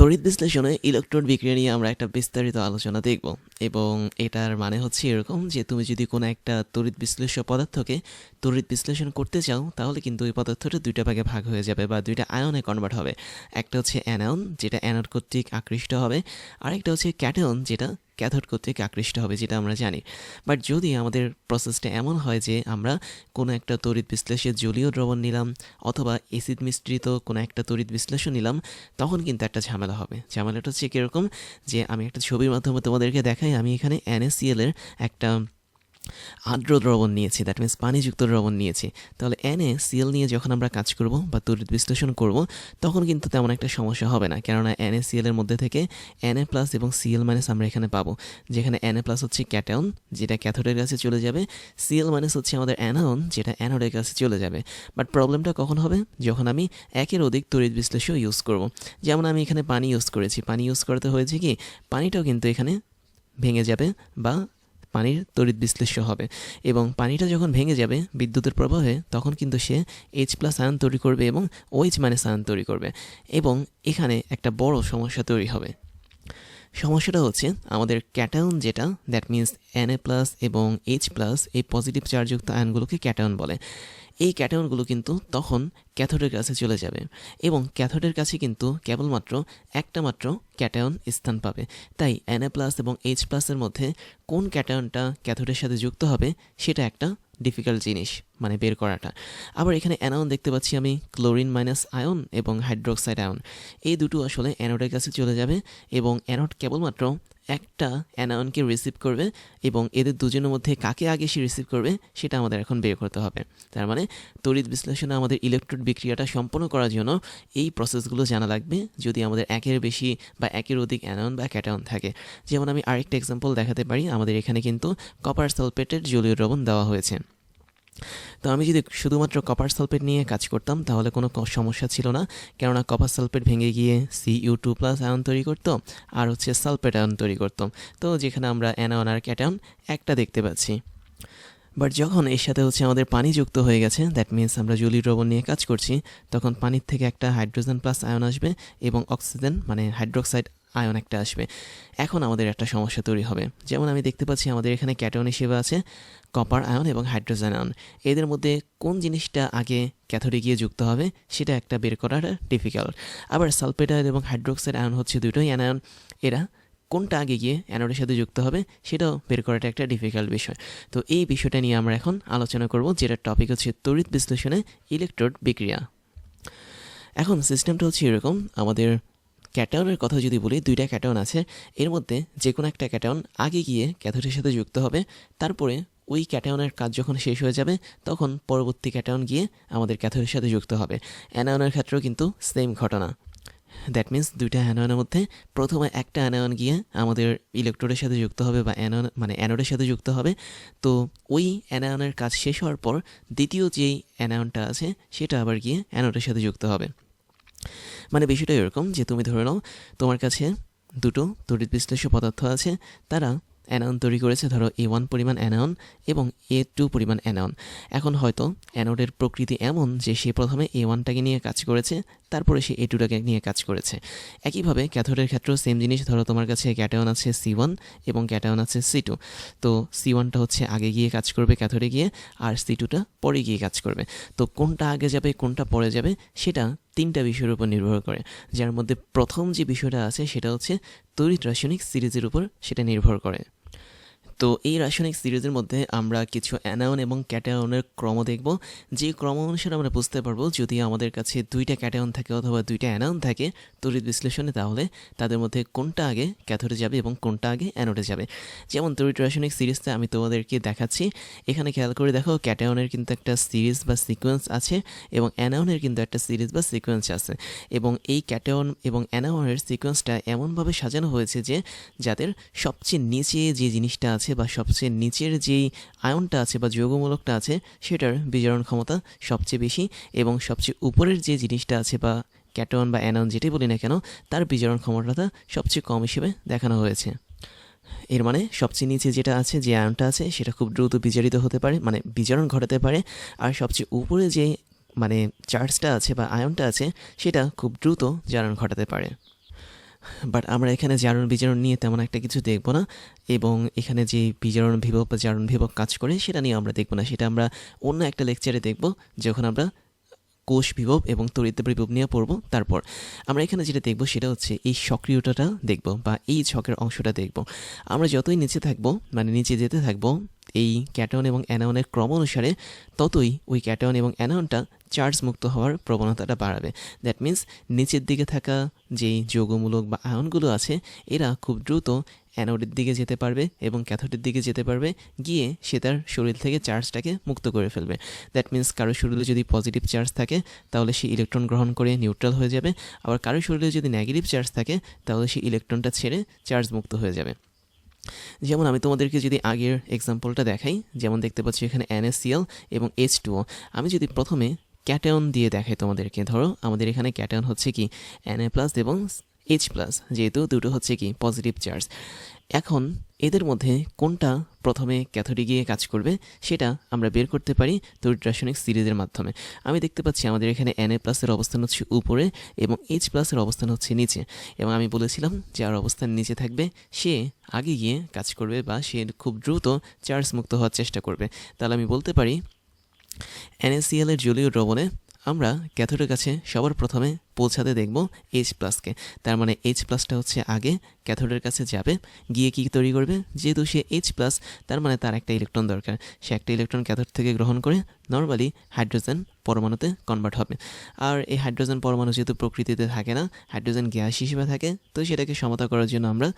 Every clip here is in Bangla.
তড়িৎ বিশ্লেষণে ইলেকট্রন বিক্রিয়া নিয়ে আমরা একটা বিস্তারিত আলোচনা দেখব। এবং এটার মানে হচ্ছে এরকম যে, তুমি যদি কোনো একটা তড়িৎ বিশ্লেষ্য পদার্থকে তড়িৎ বিশ্লেষণ করতে চাও, তাহলে কিন্তু ওই পদার্থটা দুইটা ভাগে ভাগ হয়ে যাবে বা দুইটা আয়নে কনভার্ট হবে। একটা হচ্ছে অ্যানায়ন যেটা অ্যানোড কর্তৃক আকৃষ্ট হবে। আর একটা হচ্ছে ক্যাটায়ন যেটা ক্যাথোড কর্তৃক আকৃষ্ট হবে, যেটা আমরা জানি। বাট যদি আমাদের প্রসেসটা এমন হয় যে আমরা কোনো একটা তড়িৎ বিশ্লেষের জলীয় দ্রবণ নিলাম অথবা এসিড মিশ্রিত কোনো একটা তড়িৎ বিশ্লেষণ নিলাম, তখন কিন্তু একটা ঝামেলা হবে। ঝামেলাটা হচ্ছে কীরকম যে আমি একটা ছবির মাধ্যমে তোমাদেরকে দেখাই, আমি এখানে এনএসিএলের একটা আর্দ্র দ্রবণ নিয়েছি দ্যাট মিন্স পানিযুক্ত দ্রবণ নিয়েছি। তাহলে এনে সিএল নিয়ে যখন আমরা কাজ করব বা তড়িৎ বিশ্লেষণ করব, তখন কিন্তু তেমন একটা সমস্যা হবে না। কেননা এনএ সিএল এর মধ্যে থেকে এনএ প্লাস এবং সিএল মাইনাস আমরা এখানে পাবো। যেখানে এনএ প্লাস হচ্ছে ক্যাটায়ন যেটা ক্যাথোডের কাছে চলে যাবে। সিএল মাইনাস হচ্ছে আমাদের অ্যানায়ন যেটা অ্যানোডের কাছে চলে যাবে। বাট প্রবলেমটা কখন হবে? যখন আমি একের অধিক তড়িৎ বিশ্লেষণ ইউজ করব। যেমন আমি এখানে পানি ইউজ করেছি। পানি ইউজ করতে হয়েছে কি? পানিটাও কিন্তু এখানে ভেঙে যাবে বা পানির তড়িৎ বিশ্লেষ্য হবে এবং পানিটা যখন ভেঙে যাবে বিদ্যুতের প্রবাহে, তখন কিন্তু সে এইচ প্লাস আয়ন তৈরি করবে এবং ওইচ মাইনাস আয়ন তৈরি করবে এবং এখানে একটা বড় সমস্যা তৈরি হবে। সমস্যাটা হচ্ছে আমাদের ক্যাটায়ন যেটা that means N A plus এবং এইচ প্লাস এই পজিটিভ চার্জযুক্ত আয়নগুলোকে ক্যাটায়ন বলে। এই ক্যাটায়নগুলো কিন্তু তখন ক্যাথোডের কাছে চলে যাবে এবং ক্যাথোডের কাছে কিন্তু কেবলমাত্র একটা মাত্র ক্যাটায়ন স্থান পাবে। তাই এন প্লাস এবং এইচ প্লাসের মধ্যে কোন ক্যাটায়নটা ক্যাথোডের সাথে যুক্ত হবে, সেটা একটা ডিফিকাল্ট জিনিস মানে বের করাটা। আবার এখানে অ্যানায়ন দেখতে পাচ্ছি আমি ক্লোরিন মাইনাস আয়ন এবং হাইড্রোক্সাইড আয়ন। এই দুটো আসলে অ্যানোডের কাছে চলে যাবে এবং অ্যানোড কেবলমাত্র একটা অ্যানায়নকে রিসিভ করবে এবং এদের দুজনের মধ্যে কাকে আগে সে রিসিভ করবে সেটা আমাদের এখন বের করতে হবে। তার মানে তড়িৎ বিশ্লেষণে আমাদের ইলেকট্রোড বিক্রিয়াটা সম্পন্ন করার জন্য এই প্রসেসগুলো জানা লাগবে। যদি আমাদের একের বেশি বা একের অধিক অ্যানায়ন বা ক্যাটায়ন থাকে। যেমন আমি আরেকটা এক্সাম্পল দেখাতে পারি। আমাদের এখানে কিন্তু কপার সালফেটের জলীয় দ্রবণ দেওয়া হয়েছে। তো আমি যদি শুধুমাত্র কপার সালফেট নিয়ে কাজ করতাম, তাহলে কোনো সমস্যা ছিল না। কেননা কপার সালফেট ভেঙে গিয়ে C U two plus ion তৈরি করতো, আর হচ্ছে সালফেট আয়ন তৈরি করতো। তো যেখানে আমরা অ্যানায়ন আর ক্যাটায়ন একটা দেখতে পাচ্ছি। বাট যখন এর সাথে হচ্ছে আমাদের পানি যুক্ত হয়ে গেছে দ্যাট মিন্স আমরা জলীয় দ্রবণ নিয়ে কাজ করছি, তখন পানির থেকে একটা হাইড্রোজেন প্লাস আয়ন আসবে এবং অক্সিজেন মানে হাইড্রোক্সাইড আয়ন একটা আসবে। এখন আমাদের একটা সমস্যা তৈরি হবে। যেমন আমি দেখতে পাচ্ছি আমাদের এখানে ক্যাটন হিসেবে আছে, কপার আয়ন এবং হাইড্রোজেন আয়ন। এদের মধ্যে কোন জিনিসটা আগে ক্যাথোডে গিয়ে যুক্ত হবে, সেটা একটা বের করাটা ডিফিকাল্ট আবার সালফেট আয়ন এবং হাইড্রোক্সাইড আয়ন হচ্ছে দুটোই অ্যানায়ন এরা কোনটা আগে গিয়ে অ্যানোডের সাথে যুক্ত হবে, সেটাও বের করাটা একটা ডিফিকাল্ট বিষয়। তো এই বিষয়টা নিয়ে আমরা এখন আলোচনা করব, যেটার টপিক হচ্ছে তড়িৎ বিশ্লেষণে ইলেকট্রোড বিক্রিয়া। এখন সিস্টেমটা হচ্ছে এরকম, আমাদের ক্যাটায়নের কথা যদি বলি, দুইটা ক্যাটায়ন আছে। এর মধ্যে যে কোনো একটা ক্যাটায়ন আগে গিয়ে ক্যাথোডের সাথে যুক্ত হবে। তারপরে ওই ক্যাটায়নের কাজ যখন শেষ হয়ে যাবে, তখন পরবর্তী ক্যাটায়ন গিয়ে আমাদের ক্যাথোডের সাথে যুক্ত হবে। অ্যানায়নের ক্ষেত্রেও কিন্তু সেম ঘটনা। দ্যাট মিন্স দুইটা অ্যানায়নের মধ্যে প্রথমে একটা অ্যানায়ন গিয়ে আমাদের ইলেকট্রোডের সাথে যুক্ত হবে বা অ্যানায়ন মানে অ্যানোডের সাথে যুক্ত হবে। তো ওই অ্যানায়নের কাজ শেষ হওয়ার পর দ্বিতীয় যেই অ্যানায়নটা আছে, সেটা আবার গিয়ে অ্যানোডের সাথে যুক্ত হবে। মানে বিষয়টা এরকম যে তুমি ধরে নাও, তোমার কাছে দুটো তড়িৎ বিশ্লেষ্য পদার্থ আছে, তারা অ্যানায়ন তৈরি করেছে, ধরো এ ওয়ান পরিমাণ অ্যানায়ন এবং এ টু পরিমাণ অ্যানায়ন এখন হয়তো অ্যানোডের প্রকৃতি এমন যে সে প্রথমে এ ওয়ানটাকে নিয়ে কাজ করেছে, তারপরে সে এ টুটাকে নিয়ে কাজ করেছে। একইভাবে ক্যাথোডের ক্ষেত্রেও সেম জিনিস, ধরো তোমার কাছে ক্যাটায়ন আছে সি ওয়ান এবং ক্যাটায়ন আছে সি টু তো সি ওয়ানটা হচ্ছে আগে গিয়ে কাজ করবে ক্যাথোডে গিয়ে, আর সি টুটা পরে গিয়ে কাজ করবে। তো কোনটা আগে যাবে, কোনটা পরে যাবে, সেটা তিনটা বিষয়ের উপর নির্ভর করে। যার মধ্যে প্রথম যে বিষয়টা আছে সেটা হচ্ছে তড়িৎ রাসায়নিক সিরিজের উপর সেটা নির্ভর করে। তো এই রাসায়নিক সিরিজের মধ্যে আমরা কিছু অ্যানায়ন এবং ক্যাটায়নের ক্রম দেখব। যে ক্রম অনুসারে আমরা বুঝতে পারব যদি আমাদের কাছে দুইটা ক্যাটায়ন থাকে অথবা দুইটা অ্যানায়ন থাকে তড়িৎ বিশ্লেষণে তাহলে তাদের মধ্যে কোনটা আগে ক্যাথোডে যাবে এবং কোনটা আগে অ্যানোডে যাবে। যেমন তড়িৎ রাসায়নিক সিরিজটা আমি তোমাদেরকে দেখাচ্ছি। এখানে খেয়াল করে দেখো ক্যাটায়নের কিন্তু একটা সিরিজ বা সিকোয়েন্স আছে এবং অ্যানায়নের কিন্তু একটা সিরিজ বা সিকোয়েন্স আছে। এবং এই ক্যাটায়ন এবং অ্যানায়নের সিকোয়েন্সটা এমনভাবে সাজানো হয়েছে যে যাদের সবচেয়ে নিচে যে জিনিসটা আছে আছে বা সবচেয়ে নিচের যেই আয়নটা আছে বা যৌগমূলকটা আছে, সেটার বিজারণ ক্ষমতা সবচেয়ে বেশি এবং সবচেয়ে উপরের যে জিনিসটা আছে বা ক্যাটন বা অ্যানন যেটাই বলি না কেন, তার বিজারণ ক্ষমতাটা সবচেয়ে কম হিসেবে দেখানো হয়েছে। এর মানে সবচেয়ে নিচে যেটা আছে, যে আয়নটা আছে, সেটা খুব দ্রুত বিজারিত হতে পারে মানে বিজারণ ঘটাতে পারে। আর সবচেয়ে উপরে যে মানে চার্জটা আছে বা আয়নটা আছে, সেটা খুব দ্রুত জারণ ঘটাতে পারে। বাট আমরা এখানে জারণ বিজারণ নিয়ে তেমন একটা কিছু দেখব না। এবং এখানে যে বিজারণ বিভব বা জারণ বিভব কাজ করে, সেটা নিয়ে আমরা দেখব না। সেটা আমরা অন্য একটা লেকচারে দেখব, যখন আমরা কোষ বিভব এবং তড়িৎ বিভব নিয়ে পড়ব তারপর। আমরা এখানে যেটা দেখব, সেটা হচ্ছে এই সক্রিয়তাটা দেখব বা এই ছকের অংশটা দেখব। আমরা যতই নিচে থাকব মানে নিচে যেতে থাকব এই ক্যাটন এবং অ্যানায়নের ক্রম অনুসারে ততই ওই ক্যাটন এবং অ্যানায়নটা চার্জ মুক্ত হওয়ার প্রবণতাটা বাড়াবে। দ্যাট মিন্স নিচের দিকে থাকা যেই যৌগমূলক বা আয়নগুলো আছে, এরা খুব দ্রুত অ্যানোডের দিকে যেতে পারবে এবং ক্যাথোডের দিকে যেতে পারবে, গিয়ে সে তার শরীর থেকে চার্জটাকে মুক্ত করে ফেলবে। দ্যাট মিন্স কারও শরীরে যদি পজিটিভ চার্জ থাকে, তাহলে সে ইলেকট্রন গ্রহণ করে নিউট্রাল হয়ে যাবে। আবার কারও শরীরে যদি নেগেটিভ চার্জ থাকে, তাহলে সে ইলেকট্রনটা ছেড়ে চার্জ মুক্ত হয়ে যাবে। যেমন আমি তোমাদেরকে যদি আগের এক্সাম্পলটা দেখাই, যেমন দেখতে পাচ্ছি এখানে এনএসিএল এবং এইচ টুও আমি যদি প্রথমে ক্যাটায়ন দিয়ে দেখাই তোমাদেরকে, ধরো আমাদের এখানে ক্যাটায়ন হচ্ছে কি এন এ প্লাস এবং এইচ প্লাস যেহেতু দুটো হচ্ছে কি পজিটিভ চার্জ এখন এদের মধ্যে কোনটা প্রথমে ক্যাথোডে গিয়ে কাজ করবে, সেটা আমরা বের করতে পারি তড়িৎ রাসায়নিক সিরিজের মাধ্যমে। আমি দেখতে পাচ্ছি আমাদের এখানে এন এ প্লাসের অবস্থান হচ্ছে উপরে এবং এইচ প্লাসের অবস্থান হচ্ছে নিচে। এবং আমি বলেছিলাম, যার অবস্থান নিচে থাকবে, সে আগে গিয়ে কাজ করবে বা সে খুব দ্রুত চার্জ মুক্ত হওয়ার চেষ্টা করবে। তাহলে আমি বলতে পারি এনএসিএল এর জলীয় দ্রবণে আমরা ক্যাথোডের কাছে সবার প্রথমে পৌঁছাতে দেখব এইচ প্লাসকে তার মানে এইচ প্লাসটা হচ্ছে আগে, ক্যাথোডের কাছে যাবে, গিয়ে কি তৈরি করবে? যেহেতু সে এইচ প্লাস তার মানে তার একটা ইলেকট্রন দরকার। সে একটা ইলেকট্রন ক্যাথোড থেকে গ্রহণ করে নর্মালি হাইড্রোজেন পরমাণুতে কনভার্ট হবে। আর এই হাইড্রোজেন পরমাণু যেহেতু প্রকৃতিতে থাকে না হাইড্রোজেন গ্যাস হিসেবে থাকে, তো সেটাকে সমতা করার জন্য আমরা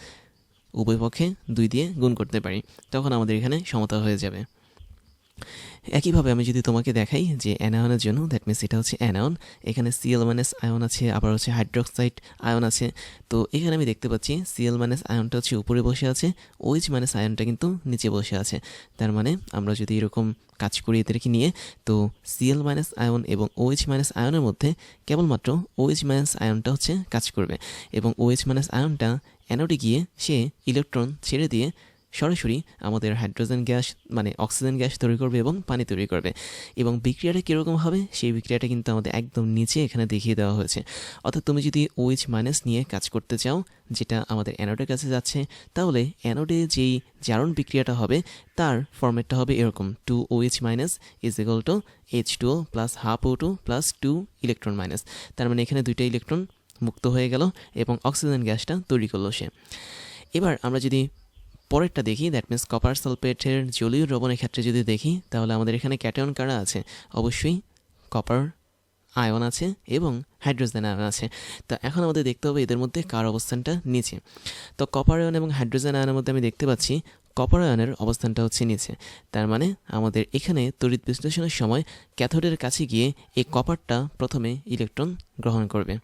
উভয় পক্ষে দুই দিয়ে গুণ করতে পারি। তখন আমাদের এখানে সমতা হয়ে যাবে। একইভাবে আমি যদি তোমাকে দেখাই যে অ্যানায়নের জন্য দ্যাট মিনস এটা হচ্ছে অ্যানায়ন, এখানে সিএল মাইনাস আয়ন আছে, আবার হচ্ছে হাইড্রোক্সাইড আয়ন আছে, তো এখানে আমি দেখতে পাচ্ছি সিএল মাইনাস আয়নটা হচ্ছে উপরে বসে আছে ওইচ মাইনাস আয়নটা কিন্তু নিচে বসে আছে। তার মানে আমরা যদি এরকম কাজ করি এদেরকে নিয়ে, তো সিএল মাইনাস আয়ন এবং ওএইচ মাইনাস আয়নের মধ্যে কেবলমাত্র ওএইচ মাইনাস আয়নটা হচ্ছে কাজ করবে এবং ওএইচ মাইনাস আয়নটা অ্যানোডে গিয়ে সে ইলেকট্রন ছেড়ে দিয়ে সরাসরি আমাদের হাইড্রোজেন গ্যাস মানে অক্সিজেন গ্যাস তৈরি করবে এবং পানি তৈরি করবে। এবং বিক্রিয়াটা কীরকম হবে? সেই বিক্রিয়াটা কিন্তু আমাদের একদম নিচে এখানে দেখিয়ে দেওয়া হয়েছে। অর্থাৎ তুমি যদি ওইচ মাইনাস নিয়ে কাজ করতে চাও, যেটা আমাদের অ্যানোডের কাছে যাচ্ছে, তাহলে অ্যানোডে যেই জারণ বিক্রিয়াটা হবে, তার ফর্মেটটা হবে এরকম। Two O H minus is equal two H two O plus half O two plus two electron minus তার মানে এখানে দুইটা ইলেকট্রন মুক্ত হয়ে গেল এবং অক্সিজেন গ্যাসটা তৈরি করল সে। এবার আমরা যদি পরেরটা দেখি দ্যাট মিন্স কপার সালফেটের জলীয় দ্রবণের ক্ষেত্রে যদি দেখি, তাহলে আমাদের এখানে ক্যাটায়ন কারা আছে? অবশ্যই কপার আয়ন আছে এবং হাইড্রোজেন আয়ন আছে। তো এখন আমাদের দেখতে হবে এদের মধ্যে কার অবস্থানটা নিচে। তো কপার আয়ন এবং হাইড্রোজেন আয়নের মধ্যে আমি দেখতে পাচ্ছি কপার আয়নের অবস্থানটা হচ্ছে নিচে। তার মানে আমাদের এখানে তড়িৎ বিশ্লেষণের সময় ক্যাথোডের কাছে গিয়ে এই কপারটা প্রথমে ইলেকট্রন গ্রহণ করবে।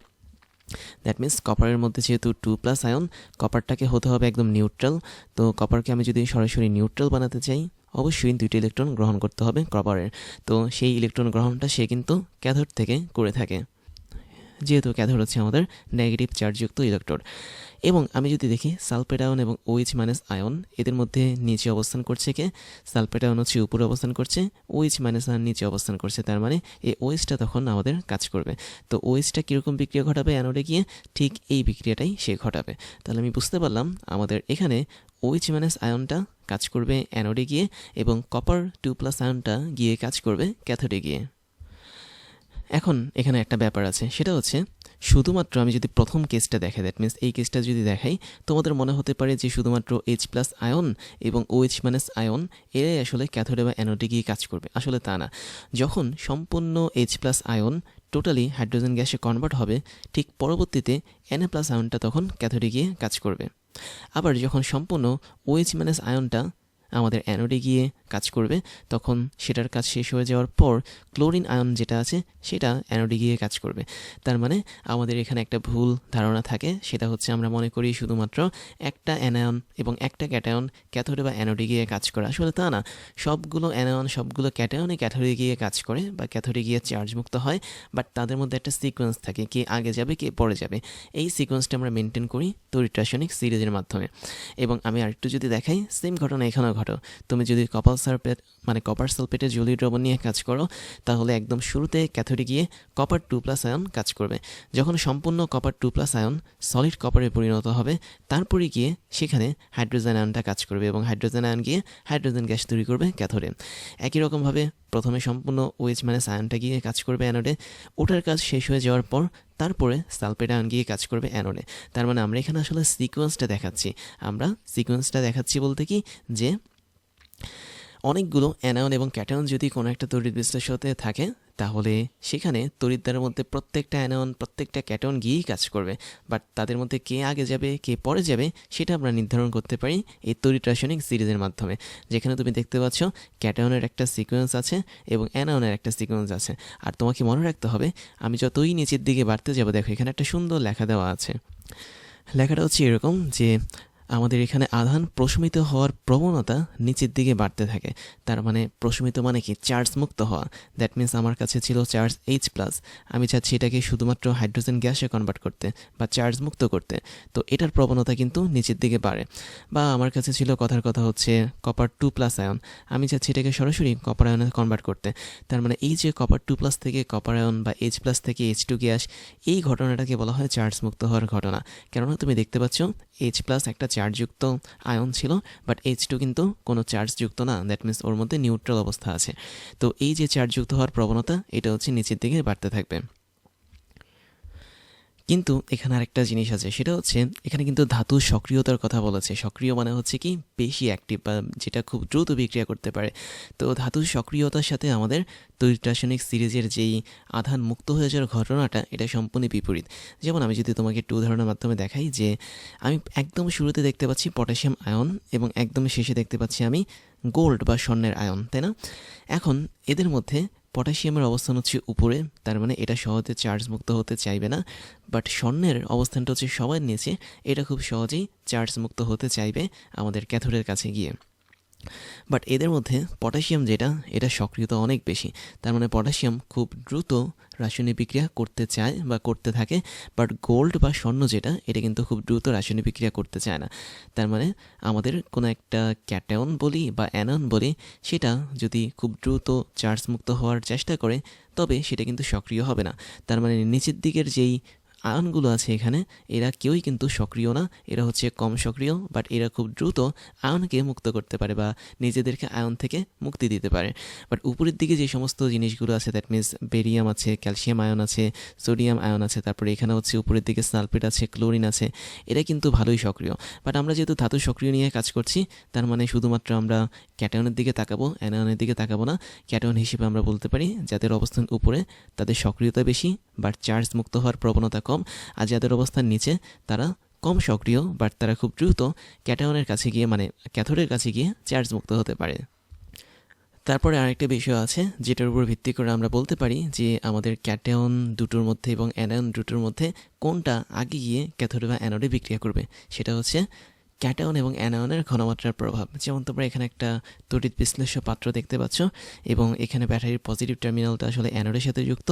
দ্যাট মিন্স কপারের মধ্যে যেহেতু টু প্লাস আয়ন কপারটাকে হতে হবে একদম নিউট্রাল তো কপারকে আমি যদি সরাসরি নিউট্রাল বানাতে চাই, অবশ্যই দুইটি ইলেকট্রন গ্রহণ করতে হবে কপারের তো সেই ইলেকট্রন গ্রহণটা সে কিন্তু ক্যাথোড থেকে করে থাকে। যেহেতু ক্যাথোড হচ্ছে আমাদের নেগেটিভ চার্জযুক্ত ইলেকট্রোড এবং আমি যদি দেখি সালফেট আয়ন এবং ওইচ মাইনাস আয়ন এদের মধ্যে নিচে অবস্থান করছে কে? সালফেট আয়ন হচ্ছে উপরে অবস্থান করছে ওইচ মাইনাস আয়ন নিচে অবস্থান করছে, তার মানে এই ওইচটা তখন আমাদের কাজ করবে। তো ওইচটা কীরকম বিক্রিয়া ঘটাবে অ্যানোডে গিয়ে? ঠিক এই বিক্রিয়াটাই সে ঘটাবে। তাহলে আমি বুঝতে পারলাম আমাদের এখানে ওইচ মাইনাস আয়নটা কাজ করবে অ্যানোডে গিয়ে এবং কপার টু প্লাস আয়নটা গিয়ে কাজ করবে ক্যাথোডে গিয়ে। এখন এখানে একটা ব্যাপার আছে। সেটা হচ্ছে, শুধুমাত্র আমি যদি প্রথম কেসটা দেখাই দ্যাট মিনস এই কেসটা যদি দেখাই, তোমাদের মনে হতে পারে যে শুধুমাত্র এইচ প্লাস আয়ন এবং ওএইচ মাইনাস আয়ন এরাই আসলে ক্যাথোডে বা অ্যানোডে গিয়ে কাজ করবে। আসলে তা না। যখন সম্পূর্ণ H plus ion totally hydrogen গ্যাসে কনভার্ট হবে, ঠিক পরবর্তীতে এনএ প্লাস আয়নটা তখন ক্যাথোডে গিয়ে কাজ করবে। আবার যখন সম্পূর্ণ ওএইচ মাইনাস আয়নটা আমাদের অ্যানোডে গিয়ে কাজ করবে, তখন সেটার কাজ শেষ হয়ে যাওয়ার পর ক্লোরিন আয়ন যেটা আছে সেটা অ্যানোডে গিয়ে কাজ করবে। তার মানে আমাদের এখানে একটা ভুল ধারণা থাকে, সেটা হচ্ছে আমরা মনে করি শুধুমাত্র একটা অ্যানায়ন এবং একটা ক্যাটায়ন ক্যাথোডে বা অ্যানোডে গিয়ে কাজ করে। আসলে তা না, সবগুলো অ্যানায়ন সবগুলো ক্যাটায়নে ক্যাথোডে গিয়ে কাজ করে বা ক্যাথোডে গিয়ে চার্জ মুক্ত হয় বাট তাদের মধ্যে একটা সিকোয়েন্স থাকে, কে আগে যাবে, কে পরে যাবে। এই সিকোয়েন্সটা আমরা মেনটেন করি তড়িৎ রাসায়নিক সিরিজের মাধ্যমে। এবং আমি আরেকটু যদি দেখাই সেম ঘটনা এখানেও ঘটো। তুমি যদি কপার সালফেট মানে কপার সালফেটের জলীয় দ্রবণ নিয়ে কাজ করো, তাহলে একদম শুরুতে ক্যাথোডে গিয়ে কপার টু প্লাস আয়ন কাজ করবে। যখন সম্পূর্ণ copper two plus ion solid কপারে পরিণত হবে, তারপরে গিয়ে সেখানে হাইড্রোজেন আয়নটা কাজ করবে এবং হাইড্রোজেন আয়ন গিয়ে হাইড্রোজেন গ্যাস তৈরি করবে ক্যাথোডে। একই রকমভাবে প্রথমে সম্পূর্ণ ওয়েজ মানে সায়নটা গিয়ে কাজ করবে অ্যানোডে। ওটার কাজ শেষ হয়ে যাওয়ার পর তারপরে সালফেট আয়ন গিয়ে কাজ করবে অ্যানোডে। তার মানে আমরা এখানে আসলে সিকোয়েন্সটা দেখাচ্ছি। আমরা সিকোয়েন্সটা দেখাচ্ছি বলতে কি যে অনেকগুলো অ্যানায়ন এবং ক্যাটায়ন যদি কোনো একটা তড়িৎ বিশ্লেষতে থাকে, তাহলে সেখানে তড়িৎদ্বারের মধ্যে প্রত্যেকটা অ্যানায়ন প্রত্যেকটা ক্যাটন গিয়েই কাজ করবে। বাট তাদের মধ্যে কে আগে যাবে, কে পরে যাবে, সেটা আমরা নির্ধারণ করতে পারি এই তড়িৎ রাসায়নিক সিরিজের মাধ্যমে। যেখানে তুমি দেখতে পাচ্ছ ক্যাটায়নের একটা সিকোয়েন্স আছে এবং অ্যানায়নের একটা সিকোয়েন্স আছে। আর তোমাকে মনে রাখতে হবে, আমি যতই নিচের দিকে বাড়তে যাব, দেখো এখানে একটা সুন্দর লেখা দেওয়া আছে। লেখাটা হচ্ছে এরকম যে আমাদের এখানে আধান প্রশমিত হওয়ার প্রবণতা নিচের দিকে বাড়তে থাকে। তার মানে প্রশমিত মানে কি? চার্জ মুক্ত হওয়া। দ্যাট মিন্স আমার কাছে ছিল চার্জ এইচ প্লাস আমি চাচ্ছি এটাকে শুধুমাত্র হাইড্রোজেন গ্যাসে কনভার্ট করতে বা চার্জ মুক্ত করতে। তো এটার প্রবণতা কিন্তু নিচের দিকে বাড়ে। বা আমার কাছে ছিল কথার কথা হচ্ছে কপার টু প্লাস আয়ন আমি চাচ্ছি এটাকে সরাসরি কপার আয়নে কনভার্ট করতে। তার মানে এই যে কপার টু প্লাস থেকে কপার আয়ন বা এইচ প্লাস থেকে এইচ টু গ্যাস, এই ঘটনাটাকে বলা হয় চার্জ মুক্ত হওয়ার ঘটনা। কেননা তুমি দেখতে পাচ্ছ এইচ প্লাস একটা চার্জযুক্ত আয়ন ছিল বাট এইচ টু কিন্তু কোনো চার্জযুক্ত না। দ্যাট মিনস ওর মধ্যে নিউট্রাল অবস্থা আছে। তো এই যে চার্জযুক্ত হওয়ার প্রবণতা, এটা হচ্ছে নিচের দিকে বাড়তে থাকবে। কিন্তু এখানে আরেকটা জিনিস আছে, সেটা হচ্ছে এখানে কিন্তু ধাতু সক্রিয়তার কথা বলেছে। সক্রিয় মানে হচ্ছে কি, বেশি অ্যাক্টিভ বা যেটা খুব দ্রুত বিক্রিয়া করতে পারে। তো ধাতু সক্রিয়তার সাথে আমাদের তৈরি রাসায়নিক সিরিজের যেই আধান মুক্ত হয়ে যাওয়ার ঘটনাটা, এটা সম্পূর্ণ বিপরীত। যেমন আমি যদি তোমাকে একটু উদাহরণের মাধ্যমে দেখাই যে, আমি একদম শুরুতে দেখতে পাচ্ছি পটাশিয়াম আয়ন এবং একদম শেষে দেখতে পাচ্ছি আমি গোল্ড বা স্বর্ণের আয়ন, তাই না? এখন এদের মধ্যে পটাশিয়ামের অবস্থান হচ্ছে উপরে, তার মানে এটা সহজে চার্জ মুক্ত হতে চাইবে না। বাট স্বর্ণের অবস্থানটা হচ্ছে সবার নিচে, এটা খুব সহজেই চার্জ মুক্ত হতে চাইবে আমাদের ক্যাথোডের কাছে গিয়ে। বাট এদের মধ্যে পটাশিয়াম যেটা, এটা সক্রিয়তা অনেক বেশি। তার মানে পটাশিয়াম খুব দ্রুত রাসায়নিক বিক্রিয়া করতে চায় বা করতে থাকে বাট গোল্ড বা স্বর্ণ যেটা, এটা কিন্তু খুব দ্রুত রাসায়নিক বিক্রিয়া করতে চায় না। তার মানে আমাদের কোনো একটা ক্যাটায়ন বলি বা অ্যানন বলি, সেটা যদি খুব দ্রুত চার্জ মুক্ত হওয়ার চেষ্টা করে, তবে সেটা কিন্তু সক্রিয় হবে না। তার মানে নিচের দিকের যেই আয়নগুলো আছে এখানে। এরা কেউই কিন্তু সক্রিয় না। এরা হচ্ছে কম সক্রিয় বাট এরা খুব দ্রুত আয়নকে মুক্ত করতে পারে বা নিজেদেরকে আয়ন থেকে মুক্তি দিতে পারে। বাট উপরের দিকে যে সমস্ত জিনিসগুলো আছে দ্যাট মিনস বেরিয়াম আছে ক্যালসিয়াম আয়ন আছে সোডিয়াম আয়ন আছে, তারপরে এখানে হচ্ছে উপরের দিকে সালফেট আছে ক্লোরিন আছে, এরা কিন্তু ভালোই সক্রিয়। বাট আমরা যেহেতু ধাতু সক্রিয় নিয়ে কাজ করছি, তার মানে শুধুমাত্র আমরা ক্যাটায়নের দিকে তাকাবো অ্যানায়নের দিকে তাকাবো না। ক্যাটায়ন হিসেবে আমরা বলতে পারি, যাদের অবস্থান উপরে, তাদের সক্রিয়তা বেশি বাট চার্জ মুক্ত হওয়ার প্রবণতা কম, আর যাদের অবস্থান নিচে, তারা কম সক্রিয় বাট তারা খুব দ্রুত ক্যাটায়নের কাছে গিয়ে মানে ক্যাথোডের কাছে গিয়ে চার্জ মুক্ত হতে পারে। তারপরে আরেকটা বিষয় আছে, যেটার উপর ভিত্তি করে আমরা বলতে পারি যে, আমাদের ক্যাটায়ন দুটোর মধ্যে এবং অ্যানায়ন দুটোর মধ্যে কোনটা আগে গিয়ে ক্যাথোডে বা অ্যানোডে বিক্রিয়া করবে, সেটা হচ্ছে ক্যাটায়ন এবং অ্যানায়নের ঘনমাত্রার প্রভাব। যেমন তোমরা এখানে একটা তড়িৎ বিশ্লেষ্য পাত্র দেখতে পাচ্ছ এবং এখানে ব্যাটারির পজিটিভ টার্মিনালটা আসলে অ্যানোডের সাথে যুক্ত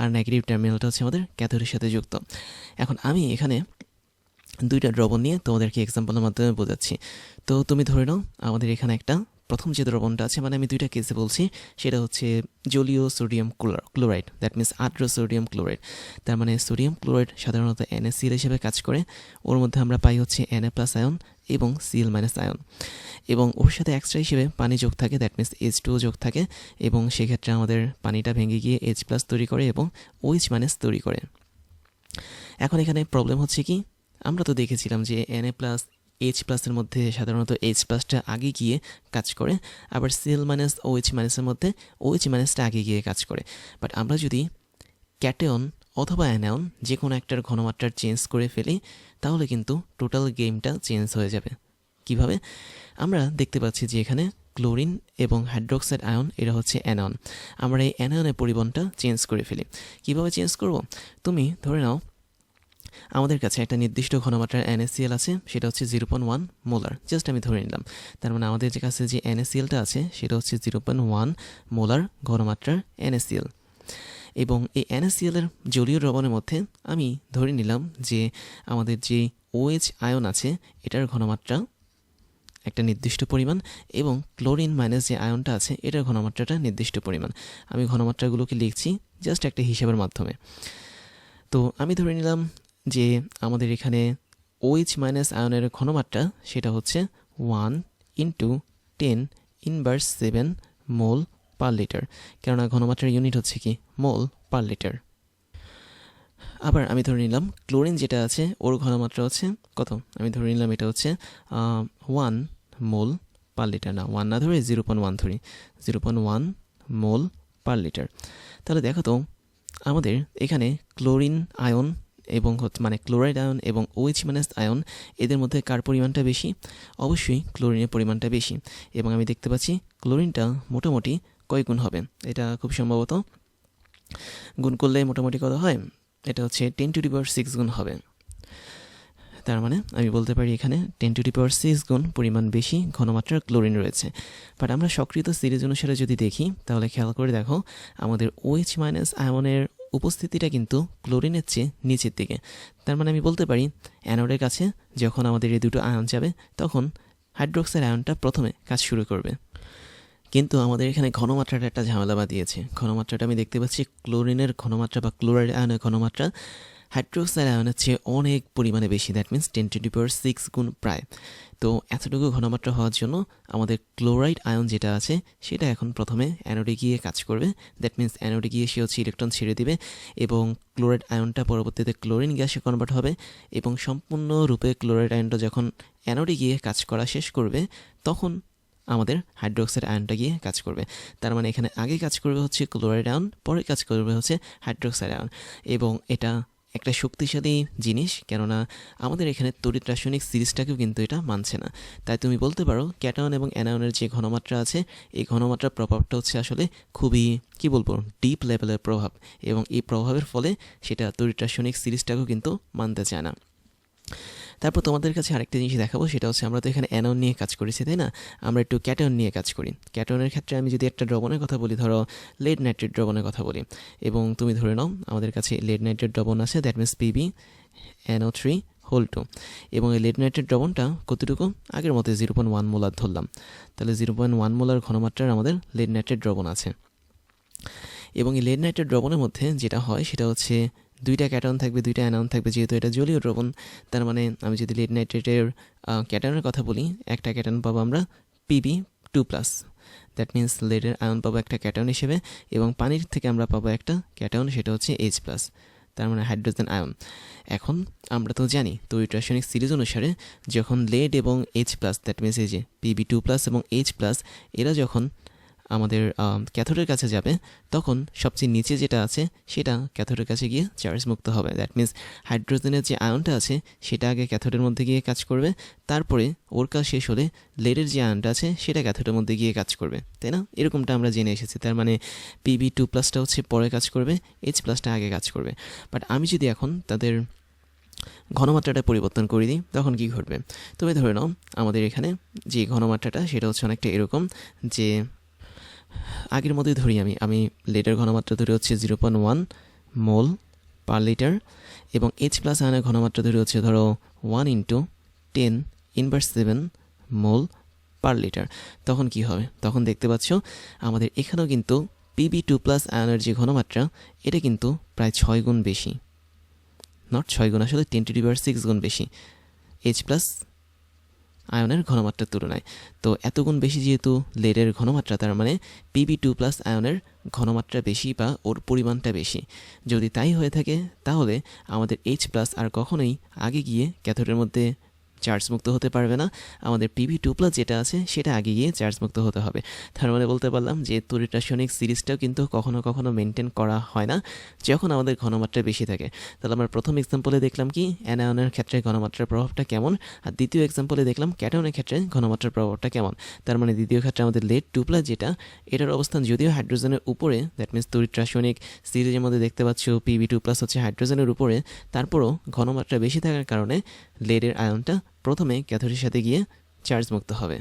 আর নেগেটিভ টার্মিনালটা হচ্ছে আমাদের ক্যাথোডের সাথে যুক্ত। এখন আমি এখানে দুইটা দ্রবণ নিয়ে তোমাদেরকে এক্সাম্পলের মাধ্যমে বোঝাচ্ছি। তো তুমি ধরে নাও আমাদের এখানে একটা প্রথম যে দ্রবণটা আছে মানে আমি দুইটা কেসে বলছি, সেটা হচ্ছে জলীয় সোডিয়াম ক্লোরাইড দ্যাট মিনস আদ্র সোডিয়াম ক্লোরাইড। তার মানে সোডিয়াম ক্লোরাইড সাধারণত এনএসিএল হিসেবে কাজ করে, ওর মধ্যে আমরা পাই হচ্ছে এনএ প্লাস আয়ন এবং সিএল মাইনাস আয়ন এবং ওর সাথে এক্সট্রা হিসেবে পানি যোগ থাকে দ্যাট মিনস এইচ টুও যোগ থাকে, এবং সেক্ষেত্রে আমাদের পানিটা ভেঙে গিয়ে এইচ প্লাস তৈরি করে এবং ওইচ মাইনাস তৈরি করে। এখন এখানে প্রবলেম হচ্ছে কি? আমরা তো দেখেছিলাম যে এন এ প্লাস এইচ প্লাসের মধ্যে সাধারণত এইচ প্লাসটা আগে গিয়ে কাজ করে, আবার সিএল মাইনাস ও এইচ মাইনাসের মধ্যে ও এইচ মাইনাসটা আগে গিয়ে কাজ করে। বাট আমরা যদি ক্যাটেয়ন অথবা অ্যানায়ন যে কোনো একটার ঘনমাত্রার চেঞ্জ করে ফেলি, তাহলে কিন্তু টোটাল গেমটা চেঞ্জ হয়ে যাবে। কীভাবে? আমরা দেখতে পাচ্ছি যে এখানে ক্লোরিন এবং হাইড্রোক্সাইড আয়ন এরা হচ্ছে অ্যানয়ন আমরা এই অ্যানায়নের পরিবহনটা চেঞ্জ করে ফেলি। কীভাবে চেঞ্জ করব? তুমি ধরে নাও আমাদের কাছে একটা নির্দিষ্ট ঘনমাত্রার এনএসিএল আছে, সেটা হচ্ছে zero point one molar just আমি ধরে নিলাম। তার মানে আমাদের কাছে যে এনএসিএলটা আছে, সেটা হচ্ছে জিরো পয়েন্ট ওয়ান মোলার ঘনমাত্রার এনএসিএল এবং এই এনএসিএলের জলীয় দ্রবণের মধ্যে আমি ধরে নিলাম যে আমাদের যে ওএইচ আয়ন আছে, এটার ঘনমাত্রা একটা নির্দিষ্ট পরিমাণ এবং ক্লোরিন মাইনাস যে আয়নটা আছে, এটার ঘনমাত্রাটা নির্দিষ্ট পরিমাণ। আমি ঘনমাত্রাগুলোকে লিখছি জাস্ট একটা হিসাবের মাধ্যমে। তো আমি ধরে নিলাম যে আমাদের এখানে ওইচ মাইনাস আয়নের ঘনমাত্রা, সেটা হচ্ছে one into ten inverse seven mole per litre কেননা ঘনমাত্রার ইউনিট হচ্ছে কি? মোল পার লিটার আবার আমি ধরে নিলাম ক্লোরিন যেটা আছে, ওর ঘনমাত্রা হচ্ছে কত? আমি ধরে নিলাম এটা হচ্ছে ওয়ান মোল পার লিটার না ওয়ান না ধরে জিরো পয়েন্ট ওয়ান ধরি। Zero point one mole per litre তাহলে দেখো তো, আমাদের এখানে ক্লোরিন আয়ন এবং হচ্ছে মানে ক্লোরাইড আয়ন এবং ওইচ মাইনাস আয়ন, এদের মধ্যে কার পরিমাণটা বেশি? অবশ্যই ক্লোরিনের পরিমাণটা বেশি। এবং আমি দেখতে পাচ্ছি ক্লোরিনটা মোটামুটি কয় গুণ হবে? এটা খুব সম্ভবত গুণ করলে মোটামুটি কত হয়? এটা হচ্ছে টেন টু পাওয়ার সিক্স গুণ হবে। তার মানে আমি বলতে পারি এখানে টেন টু পাওয়ার সিক্স গুণ পরিমাণ বেশি ঘনমাত্রার ক্লোরিন রয়েছে। বাট আমরা সক্রিয় সিরিজ অনুসারে যদি দেখি, তাহলে খেয়াল করে দেখো, আমাদের ওএইচ মাইনাস আয়নের উপস্থিতিটা কিন্তু ক্লোরিনের চেয়ে নিচের দিকে। তার মানে আমি বলতে পারি, অ্যানোডের কাছে যখন আমাদের এই দুটো আয়ন যাবে, তখন হাইড্রোক্সাইড আয়নটা প্রথমে কাজ শুরু করবে। কিন্তু আমাদের এখানে ঘনমাত্রাটা একটা ঝামেলা বাদিয়েছে ঘনমাত্রাটা আমি দেখতে পাচ্ছি, ক্লোরিনের ঘনমাত্রা বা ক্লোরাইড আয়নের ঘনমাত্রা হাইড্রোক্সাইড আয়নের চেয়ে অনেক পরিমাণে বেশি। That means ten twenty power six গুণ প্রায়। তো এতটুকু ঘনমাত্রা হওয়ার জন্য আমাদের ক্লোরাইড আয়ন যেটা আছে, সেটা এখন প্রথমে অ্যানোডে গিয়ে কাজ করবে। দ্যাট মিন্স অ্যানোডে গিয়ে সে হচ্ছে ইলেকট্রন ছেড়ে দিবে এবং ক্লোরাইড আয়নটা পরবর্তীতে ক্লোরিন গ্যাসে কনভার্ট হবে এবং সম্পূর্ণরূপে ক্লোরাইড আয়নটা যখন অ্যানোডে গিয়ে কাজ করা শেষ করবে, তখন আমাদের হাইড্রোক্সাইড আয়নটা গিয়ে কাজ করবে। তার মানে এখানে আগে কাজ করবে হচ্ছে ক্লোরাইড আয়ন, পরে কাজ করবে হচ্ছে হাইড্রোক্সাইড আয়ন এবং এটা একটা শক্তিশালী জিনিস, কেননা আমাদের এখানে তড়িৎ রাসায়নিক সিরিজটাকেও কিন্তু এটা মানছে না। তাই তুমি বলতে পারো ক্যাটায়ন এবং অ্যানায়নের যে ঘনমাত্রা আছে, এই ঘনমাত্রার প্রভাবটা হচ্ছে আসলে খুবই, কি বলব ডিপ লেভেলের প্রভাব। এবং এই প্রভাবের ফলে সেটা তড়িৎ রাসায়নিক সিরিজটাকেও কিন্তু মানতে চায় না। তারপর তোমাদের কাছে আরেকটা জিনিস দেখাবো, সেটা হচ্ছে আমরা তো এখানে অ্যানন নিয়ে কাজ করেছি, তাই না? আমরা একটু ক্যাটন নিয়ে কাজ করি। ক্যাটনের ক্ষেত্রে আমি যদি একটা দ্রবণের কথা বলি, ধরো লেড নাইট্রেট দ্রবণের কথা বলি, এবং তুমি ধরে নাও আমাদের কাছে লেড নাইট্রেট দ্রবণ আছে that means PB NO three whole two এবং এই লেড নাইট্রেট দ্রবণটা কতটুকু? আগের মতো জিরো পয়েন্ট ওয়ান মোলার ধরলাম। তাহলে জিরো পয়েন্ট ওয়ান মোলার ঘনমাত্রার আমাদের লেড নাইট্রেট দ্রবণ আছে। এবং এই লেড নাইট্রেট দ্রবণের মধ্যে যেটা হয়, সেটা হচ্ছে দুইটা ক্যাটন থাকবে, দুইটা অ্যানাউন থাকবে, যেহেতু এটা জলীয় দ্রবণ, তার মানে আমি যদি লেড নাইট্রেটের ক্যাটনের কথা বলি, একটা ক্যাটন পাবো আমরা PB two plus that means লেডের ion পাবো একটা ক্যাটন হিসেবে এবং পানির থেকে আমরা পাবো একটা ক্যাটন, সেটা হচ্ছে এইচ প্লাস তার মানে হাইড্রোজেন আয়ন এখন আমরা তো জানি, তো রাসায়নিক সিরিজ অনুসারে যখন লেড এবং এইচ প্লাস দ্যাট মিন্স এই যে পিবি টু প্লাস এবং এইচ প্লাস এরা যখন আমাদের ক্যাথোডের কাছে যাবে, তখন সবচেয়ে নিচে যেটা আছে, সেটা ক্যাথোডের কাছে গিয়ে চার্জ মুক্ত হবে। দ্যাট মিন্স হাইড্রোজেনের যে আয়নটা আছে, সেটা আগে ক্যাথোডের মধ্যে গিয়ে কাজ করবে, তারপরে ওর কাজ শেষ হলে লেডের যে আয়নটা আছে, সেটা ক্যাথোডের মধ্যে গিয়ে কাজ করবে। তাই না? এরকমটা আমরা জেনে এসেছি। তার মানে পিবি টু প্লাসটা হচ্ছে পরে কাজ করবে এইচ প্লাসটা আগে কাজ করবে। বাট আমি যদি এখন তাদের ঘনমাত্রাটা পরিবর্তন করে দিই, তখন কী ঘটবে? তবে ধরে নাও, আমাদের এখানে যে ঘনমাত্রাটা, সেটা হচ্ছে অনেকটা এরকম যে আগের মতোই ধরি আমি। আমি লেটার ঘনমাত্রা ধরে হচ্ছে zero point one mole per litre এবং এইচ প্লাস আয়নের ঘনমাত্রা ধরে হচ্ছে ধরো one into ten inverse seven mole per litre তখন কি হবে? তখন দেখতে পাচ্ছ আমাদের এখানেও কিন্তু পিবি টু প্লাস আয়নের যে ঘনমাত্রা, এটা কিন্তু প্রায় ছয় গুণ বেশি। নট ছয় গুণ, আসলে টেন টু ডিভার সিক্স গুণ বেশি। এইচ প্লাস আয়নের ঘনমাত্রার তুলনায়। তো এতগুণ বেশি যেহেতু লেডের ঘনমাত্রা, তার মানে পিবি টু প্লাস আয়নের ঘনমাত্রা বেশি বা ওর পরিমাণটা বেশি। যদি তাই হয়ে থাকে, তাহলে আমাদের এইচ প্লাস আর কখনোই আগে গিয়ে ক্যাথোডের মধ্যে চার্জ মুক্ত হতে পারবে না। আমাদের পিভি টু প্লাস যেটা আছে, সেটা আগে গিয়ে চার্জ মুক্ত হতে হবে। তার মানে বলতে পারলাম যে তড়িৎ রাসায়নিক সিরিজটাও কিন্তু কখনো কখনো মেনটেন করা হয় না, যখন আমাদের ঘনমাত্রা বেশি থাকে। তাহলে আমরা প্রথম এক্সাম্পলে দেখলাম কি অ্যানায়নের ক্ষেত্রে ঘনমাত্রার প্রভাবটা কেমন? আর দ্বিতীয় এক্সাম্পলে দেখলাম ক্যাটায়নের ক্ষেত্রে ঘনমাত্রার প্রভাবটা কেমন? তার মানে দ্বিতীয় ক্ষেত্রে আমাদের লেড টু প্লাস যেটা, এটার অবস্থান যদিও হাইড্রোজেনের উপরে দ্যাট মিনস তড়িৎ রাসায়নিক সিরিজের মধ্যে দেখতে পাচ্ছ পিভি টু প্লাস হচ্ছে হাইড্রোজেনের উপরে, তারপরও ঘনমাত্রা বেশি থাকার কারণে লেডের আয়নটা প্রথমে ক্যাথোডের সাথে গিয়ে চার্জ মুক্ত হবে।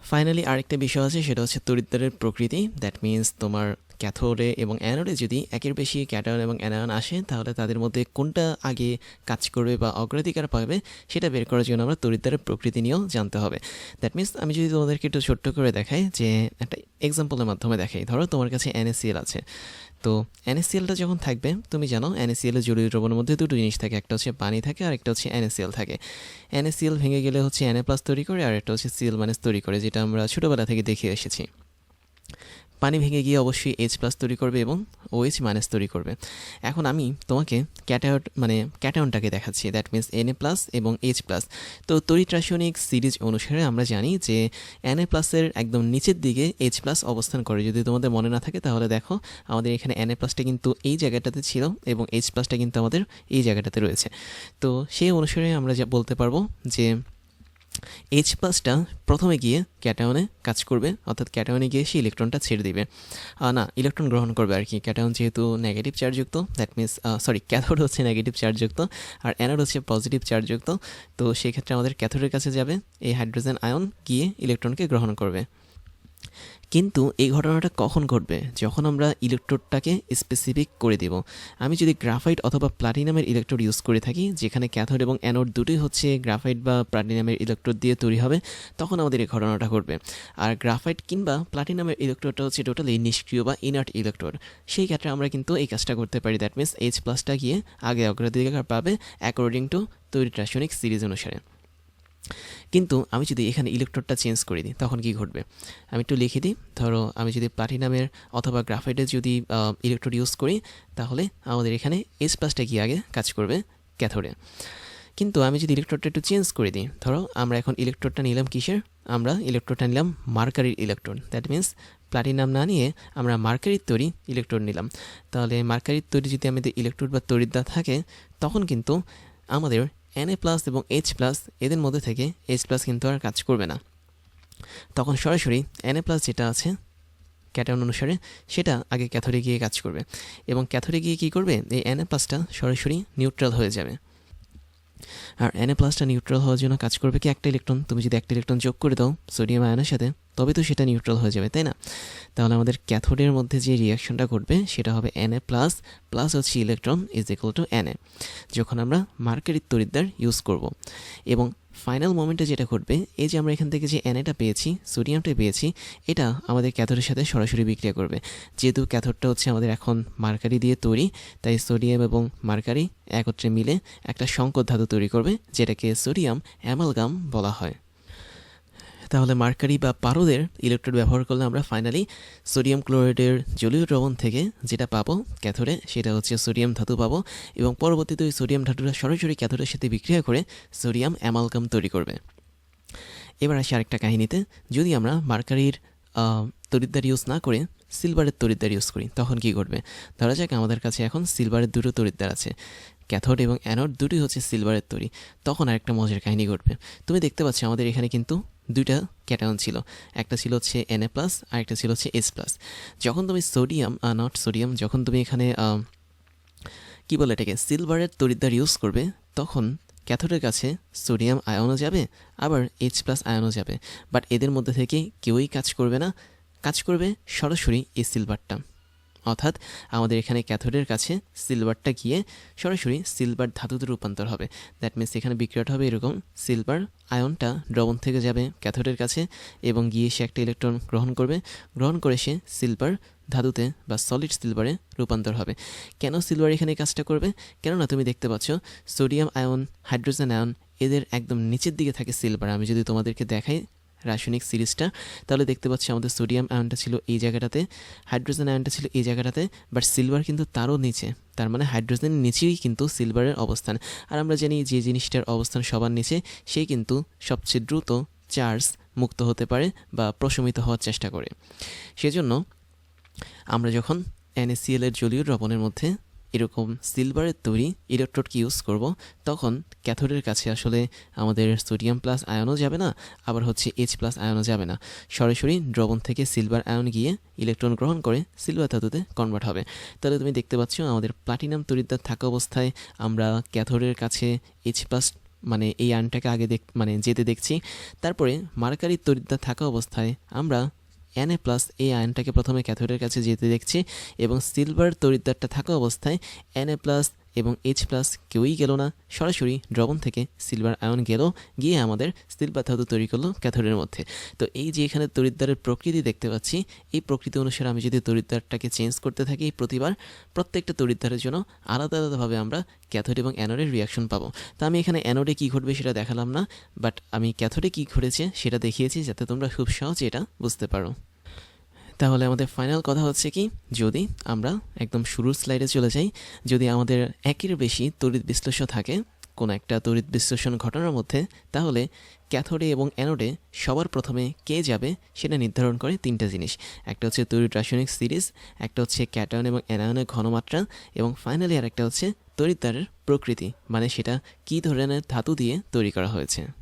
ফাইনালি আরেকটা বিষয় আছে, সেটা হচ্ছে তড়িৎদ্বারের প্রকৃতি। দ্যাট মিন্স তোমার ক্যাথোডে এবং অ্যানোডে যদি একের বেশি ক্যাটায়ন এবং অ্যানায়ন আসে, তাহলে তাদের মধ্যে কোনটা আগে কাজ করবে বা অগ্রাধিকার পাবে, সেটা বের করার জন্য আমরা তড়িৎদ্বারের প্রকৃতি নিয়েও জানতে হবে। দ্যাট মিনস আমি যদি তোমাদেরকে একটু ছোট্ট করে দেখাই, যে একটা এক্সাম্পলের মাধ্যমে দেখাই। ধরো তোমার কাছে এনএসিএল আছে। তো এনএসিএলটা যখন থাকবে, তুমি জানো এনএসিএল জলীয় দ্রবণের মধ্যে দুটো জিনিস থাকে, একটা হচ্ছে পানি থাকে আর একটা হচ্ছে এনএসিএল থাকে। এনএসিএল ভেঙে গেলে হচ্ছে এনএ প্লাস তৈরি করে আর একটা হচ্ছে সিএল মাইনাস তৈরি করে, যেটা আমরা ছোটোবেলা থেকে দেখে এসেছি। পানি ভেঙে গিয়ে অবশ্যই এইচ প্লাস তৈরি করবে এবং ওএইচ মাইনাস তৈরি করবে। এখন আমি তোমাকে ক্যাটায়ন মানে ক্যাটায়নটাকে দেখাচ্ছি। That means N A plus এবং এইচ প্লাস তো তড়িৎ রাসায়নিক সিরিজ অনুসারে আমরা জানি যে এন এ প্লাসের একদম নিচের দিকে এইচ প্লাস অবস্থান করে। যদি তোমাদের মনে না থাকে তাহলে দেখো, আমাদের এখানে এন এ প্লাসটা কিন্তু এই জায়গাটাতে ছিল এবং এইচ প্লাসটা কিন্তু আমাদের এই জায়গাটাতে রয়েছে। তো সেই অনুসারে আমরা যা বলতে পারব যে এইচ প্লাসটা প্রথমে গিয়ে ক্যাটায়নে কাজ করবে, অর্থাৎ ক্যাটায়নে গিয়ে সে ইলেকট্রনটা ছেড়ে দিবে। না ইলেকট্রন গ্রহণ করবে আর কি। ক্যাটায়ন যেহেতু নেগেটিভ চার্জযুক্ত দ্যাট মিনস সরি ক্যাথোড হচ্ছে নেগেটিভ চার্জযুক্ত আর অ্যানোড হচ্ছে পজিটিভ চার্জযুক্ত তো সেক্ষেত্রে আমাদের ক্যাথোডের কাছে যাবে, এই হাইড্রোজেন আয়ন গিয়ে ইলেকট্রনকে গ্রহণ করবে। কিন্তু এই ঘটনাটা কখন ঘটবে? যখন আমরা ইলেকট্রোডটাকে স্পেসিফিক করে দেব। আমি যদি গ্রাফাইট অথবা প্লাটিনামের ইলেকট্রোড ইউজ করে থাকি, যেখানে ক্যাথোড এবং অ্যানোড দুটোই হচ্ছে গ্রাফাইট বা প্লাটিনামের ইলেকট্রোড দিয়ে তৈরি হবে, তখন আমাদের এই ঘটনাটা ঘটবে। আর গ্রাফাইট কিংবা প্লাটিনামের ইলেকট্রোডটা হচ্ছে টোটালি নিষ্ক্রিয় বা ইনার্ট ইলেকট্রোড সেই ক্ষেত্রে আমরা কিন্তু এই কাজটা করতে পারি। দ্যাট মিনস এইচ প্লাসটা গিয়ে আগে অগ্রাধিকার পাবে অ্যাকর্ডিং টু তৈরি রাসায়নিক সিরিজ অনুসারে। কিন্তু আমি যদি এখানে ইলেকট্রোডটা চেঞ্জ করে দিই, তখন কি ঘটবে? আমি একটু লিখে দিই, ধরো আমি যদি প্লাটিনামের অথবা গ্রাফাইটের যদি ইলেকট্রোড ইউজ করি, তাহলে আমাদের এখানে এস প্লাসটা গিয়ে আগে কাজ করবে ক্যাথোডে কিন্তু আমি যদি ইলেকট্রোডটা একটু চেঞ্জ করে দিই, ধরো আমরা এখন ইলেকট্রোডটা নিলাম কিসের? আমরা ইলেকট্রোডটা নিলাম মার্কারির ইলেকট্রোড দ্যাট মিন্স প্লাটিনাম না নিয়ে আমরা মার্কারির তৈরি ইলেকট্রোড নিলাম। তাহলে মার্কারির তৈরি যদি আমাদের ইলেকট্রোড বা তড়িৎদা থাকে, তখন কিন্তু আমাদের এন এ প্লাস এবং এইচ প্লাস এদের মধ্যে থেকে এইচ প্লাস কিন্তু আর কাজ করবে না। তখন সরাসরি এন এ প্লাস যেটা আছে ক্যাটায়ন অনুসারে সেটা আগে ক্যাথোডে গিয়ে কাজ করবে। এবং ক্যাথোডে গিয়ে কী করবে? এই এন এ প্লাসটা সরাসরি নিউট্রাল হয়ে যাবে। আর এন এ প্লাসটা নিউট্রাল হওয়ার জন্য কাজ করবে কি একটা ইলেকট্রন তুমি যদি একটা ইলেকট্রন যোগ করে দাও সোডিয়াম আয়নের সাথে তবে তো সেটা নিউট্রাল হয়ে যাবে, তাই না? তাহলে আমাদের ক্যাথোডের মধ্যে যে রিয়াকশনটা ঘটবে সেটা হবে এন এ প্লাস প্লাস হচ্ছে electron is equal to N A যখন আমরা মার্কেট তরিদ্দার ইউজ করব। এবং ফাইনাল মোমেন্টে যেটা ঘটবে, এই যে আমরা এখান থেকে যে অ্যানেটা পেয়েছি, সোডিয়ামটা পেয়েছি, এটা আমাদের ক্যাথোডের সাথে সরাসরি বিক্রিয়া করবে। যেহেতু ক্যাথোডটা হচ্ছে আমাদের এখন মার্কারি দিয়ে তৈরি, তাই সোডিয়াম এবং মার্কারি একত্রে মিলে একটা সংকট ধাতু তৈরি করবে, যেটাকে সোডিয়াম অ্যামালগাম বলা হয়। তাহলে মার্কারি বা পারদের ইলেকট্রোড ব্যবহার করলে আমরা ফাইনালি সোডিয়াম ক্লোরাইডের জলীয় দ্রবণ থেকে যেটা পাবো ক্যাথোডে সেটা হচ্ছে সোডিয়াম ধাতু পাবো এবং পরবর্তীতে ওই সোডিয়াম ধাতুটা সরাসরি ক্যাথোডের সাথে বিক্রিয়া করে সোডিয়াম অ্যামালকাম তৈরি করবে। এবার আসি আরেকটা কাহিনীতে। যদি আমরা মার্কারির তরিদ্দার ইউজ না করে সিলভারের তরিদ্দার ইউজ করি, তখন কি ঘটবে? ধরা যাক আমাদের কাছে এখন সিলভারের দুটো তরিদ্দার আছে। ক্যাথোড এবং অ্যানোড দুটোই হচ্ছে সিলভারের তৈরি। তখন আরেকটা মজার কাহিনী ঘটবে। তুমি দেখতে পাচ্ছ আমাদের এখানে কিন্তু দুইটা ক্যাটায়ন ছিল। একটা ছিল হচ্ছে এন এ প্লাস আর একটা ছিল হচ্ছে এস প্লাস যখন তুমি সোডিয়াম নট সোডিয়াম যখন তুমি এখানে কি বলে এটাকে, সিলভারের তরিদ্দার ইউজ করবে, তখন ক্যাথোডের কাছে সোডিয়াম আয়নও যাবে, আবার এইচ প্লাস আয়নও যাবে। বাট এদের মধ্যে থেকে কেউই কাজ করবে না। কাজ করবে সরাসরি এই সিলভারটা অর্থাৎ আমাদের এখানে ক্যাথোডের কাছে সিলভারটা গিয়ে সরাসরি সিলভার ধাতুতে রূপান্তর হবে। দ্যাট মিনস এখানে বিক্রিয়াটা হবে এরকম, সিলভার আয়নটা দ্রবণ থেকে যাবে ক্যাথোডের কাছে এবং গিয়ে সে একটা ইলেকট্রন গ্রহণ করবে। গ্রহণ করে সে সিলভার ধাতুতে বা সলিড সিলভারে রূপান্তর হবে। কেন সিলভার এখানে কাজটা করবে? কেননা তুমি দেখতে পাচ্ছ সোডিয়াম আয়ন হাইড্রোজেন আয়ন এদের একদম নিচের দিকে থাকে সিলভার। আমি যদি তোমাদেরকে দেখাই রাসায়নিক সিরিজটা। তাহলে দেখতে পাচ্ছি আমাদের সোডিয়াম আয়নটা ছিল এই জায়গাটাতে, হাইড্রোজেন আয়নটা ছিল এই জায়গাটাতে বাট সিলভার কিন্তু তারও নিচে। তার মানে হাইড্রোজেনের নিচেই কিন্তু সিলভারের অবস্থান। আর আমরা জানি যে জিনিসটার অবস্থান সবার নিচে সেই কিন্তু সবচেয়ে দ্রুত চার্জ মুক্ত হতে পারে বা প্রশমিত হওয়ার চেষ্টা করে। সেজন্য আমরা যখন এর জলীয় দ্রবণের মধ্যে এরকম সিলভারের তৈরি ইলেকট্রোডকে ইউজ করব? তখন ক্যাথোডের কাছে আসলে আমাদের সোডিয়াম প্লাস আয়নও যাবে না, আবার হচ্ছে এইচ প্লাস আয়নও যাবে না। সরাসরি দ্রবণ থেকে সিলভার আয়ন গিয়ে ইলেকট্রন গ্রহণ করে সিলভার ধাতুতে কনভার্ট হবে। তাহলে তুমি দেখতে পাচ্ছ আমাদের প্লাটিনাম তরিদ্দার থাকা অবস্থায় আমরা ক্যাথোডের কাছে এইচ প্লাস মানে এই আয়নটাকে আগে দেখ মানে যেতে দেখছি। তারপরে মার্কারির তরিদ্দার থাকা অবস্থায় আমরা এন এ প্লাস এই আয়নটাকে প্রথমে ক্যাথোডের কাছে যেতে দেখছি এবং সিলভার তরিদ্দারটা থাকা অবস্থায় এন এ প্লাস এবং এইচ প্লাস কেউই গেল না। সরাসরি দ্রবণ থেকে সিলভার আয়ন গেল, গিয়ে আমাদের সিলভার ধাতু তৈরি করল ক্যাথোডের মধ্যে। তো এই যে এখানে তরিদ্দারের প্রকৃতি দেখতে পাচ্ছি, এই প্রকৃতি অনুসারে আমি যদি তরিদ্দারটাকে চেঞ্জ করতে থাকি প্রতিবার, প্রত্যেকটা তরিদ্দারের জন্য আলাদা আলাদাভাবে আমরা ক্যাথোড এবং অ্যানোডের রিয়াকশন পাবো। তো আমি এখানে অ্যানোডে কী ঘটবে সেটা দেখালাম না বাট আমি ক্যাথোডে কী ঘটেছে সেটা দেখিয়েছি যাতে তোমরা খুব সহজে এটা বুঝতে পারো। তাহলে আমাদের ফাইনাল কথা হচ্ছে কি? যদি আমরা একদম শুরুর স্লাইডে চলে যাই, যদি আমাদের একের বেশি তড়িৎ বিশ্লেষণ থাকে, কোনো একটা তড়িৎ বিশ্লেষণ ঘটনার মধ্যে, তাহলে ক্যাথোডে এবং অ্যানোডে সবার প্রথমে কে যাবে সেটা নির্ধারণ করে তিনটা জিনিস। একটা হচ্ছে তড়িৎ রাসায়নিক সিরিজ, একটা হচ্ছে ক্যাটায়ন এবং অ্যানায়নের ঘনমাত্রা, এবং ফাইনালি আর একটা হচ্ছে তড়িৎদ্বারের প্রকৃতি মানে সেটা কী ধরনের ধাতু দিয়ে তৈরি করা হয়েছে।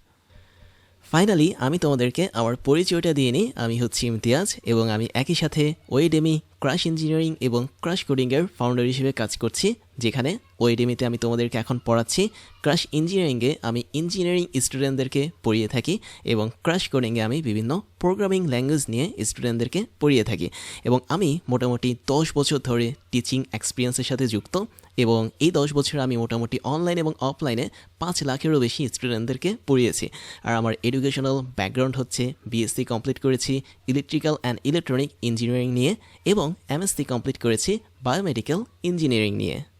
ফাইনালি আমি তোমাদেরকে আমার পরিচয়টা দিয়ে নিই। আমি হচ্ছি ইমতিয়াজ এবং আমি একই সাথে ওয়েডেমি ক্রাশ ইঞ্জিনিয়ারিং এবং ক্রাশ কোডিংয়ের ফাউন্ডার হিসেবে কাজ করছি, যেখানে ওয়েডেমিতে আমি তোমাদেরকে এখন পড়াচ্ছি। ক্রাশ ইঞ্জিনিয়ারিংয়ে আমি ইঞ্জিনিয়ারিং স্টুডেন্টদেরকে পড়িয়ে থাকি এবং ক্রাশ কোডিংয়ে আমি বিভিন্ন প্রোগ্রামিং ল্যাঙ্গুয়েজ নিয়ে স্টুডেন্টদেরকে পড়িয়ে থাকি। এবং আমি মোটামুটি দশ বছর ধরে টিচিং এক্সপিরিয়েন্সের সাথে যুক্ত। এবং এই দশ বছর আমি মোটামুটি অনলাইন এবং অফলাইনে পাঁচ লাখেরও বেশি স্টুডেন্টদেরকে পড়িয়েছি। আর আমার এডুকেশনাল ব্যাকগ্রাউন্ড হচ্ছে বিএসসি কমপ্লিট করেছি ইলেকট্রিক্যাল অ্যান্ড ইলেকট্রনিক ইঞ্জিনিয়ারিং নিয়ে এবং এমএসসি কমপ্লিট করেছি বায়োমেডিক্যাল ইঞ্জিনিয়ারিং নিয়ে।